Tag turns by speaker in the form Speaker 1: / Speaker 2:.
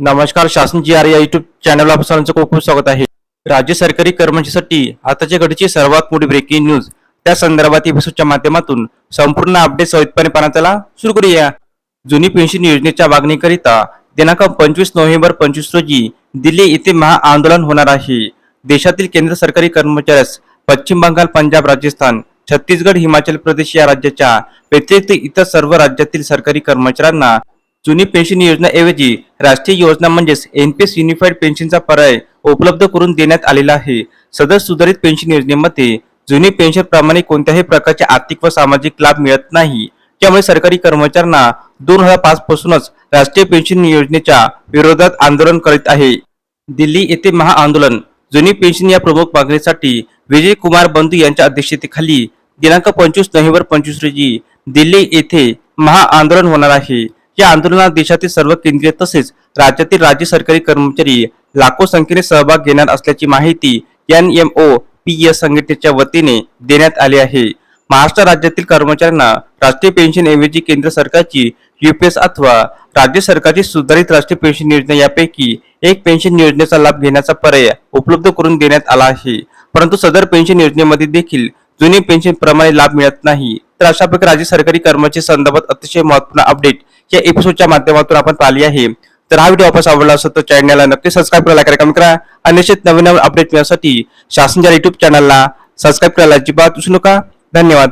Speaker 1: नमस्कार शासन G R या युट्यूब चॅनलला आपलं सर्वांचं खूप खूप स्वागत आहे. राज्य सरकारी कर्मचाऱ्यांसाठी आताच्या घडीची सर्वात मोठी ब्रेकिंग न्यूज त्या संदर्भात एपिसोडच्या माध्यमातून संपूर्ण अपडेट सहितपणे पाहण्याला सुरू करूया. जुनी पेन्शन योजनेच्या मागणीकरिता दिनांक पंचवीस नोव्हेंबर पंचवीस रोजी दिल्ली येथे महाआंदोलन होणार आहे. देशातील केंद्र सरकारी कर्मचाऱ्यास पश्चिम बंगाल पंजाब राजस्थान छत्तीसगड हिमाचल प्रदेश या राज्याच्या व्यतिरिक्त इतर सर्व राज्यातील सरकारी कर्मचाऱ्यांना जुनी पेन्शन योजनाऐवजी राष्ट्रीय योजना म्हणजेच एनपीएस युनिफाईड पेन्शनचा पर्याय उपलब्ध करून देण्यात आलेला आहे. सदर सुधारित पेन्शन योजनेमध्ये जुनी पेन्शन प्रमाणे कोणत्याही प्रकारचे आर्थिक व सामाजिक लाभ मिळत नाही. त्यामुळे सरकारी कर्मचाऱ्यांना दोन हजार पाच पासूनच राष्ट्रीय पेन्शन योजनेच्या विरोधात आंदोलन करीत आहे. दिल्ली येथे महाआंदोलन. जुनी पेन्शन या प्रमुख मागणीसाठी विजय कुमार बंधू यांच्या अध्यक्षतेखाली दिनांक पंचवीस नोव्हेंबर पंचवीस रोजी दिल्ली येथे महाआंदोलन होणार आहे. या आंदोलनात देशातील सर्व केंद्रीय तसेच राज्यातील राज्य सरकारी कर्मचारी लाखो संख्येने सहभाग घेणार असल्याची माहिती N M O P S संघटनेच्या वतीने देण्यात आली आहे. महाराष्ट्र राज्यातील कर्मचाऱ्यांना राष्ट्रीय पेन्शन ऐवजी केंद्र सरकारची युपीएस अथवा राज्य सरकारची सुधारित राष्ट्रीय पेन्शन योजना यापैकी एक पेन्शन योजनेचा लाभ घेण्याचा पर्याय उपलब्ध करून देण्यात आला आहे. परंतु सदर पेन्शन योजनेमध्ये देखील जुने पेन्शन प्रमाणे लाभ मिळत नाही. तर अशा प्रकारे राज्य सरकारी कर्मचारी संदर्भात अतिशय महत्त्वपूर्ण अपडेट या एपिसोडच्या माध्यमातून आपण पाहिली आहे. तर हा व्हिडिओ आपण आवडला असेल तर चॅनलला नक्की सबस्क्राईब करायला कार्यक्रम करा. आणि निश्चित नवीन नवीन अपडेट मिळण्यासाठी शासनच्या युट्यूब चॅनलला सबस्क्राईब करायला अजिबात विसरू नका. धन्यवाद.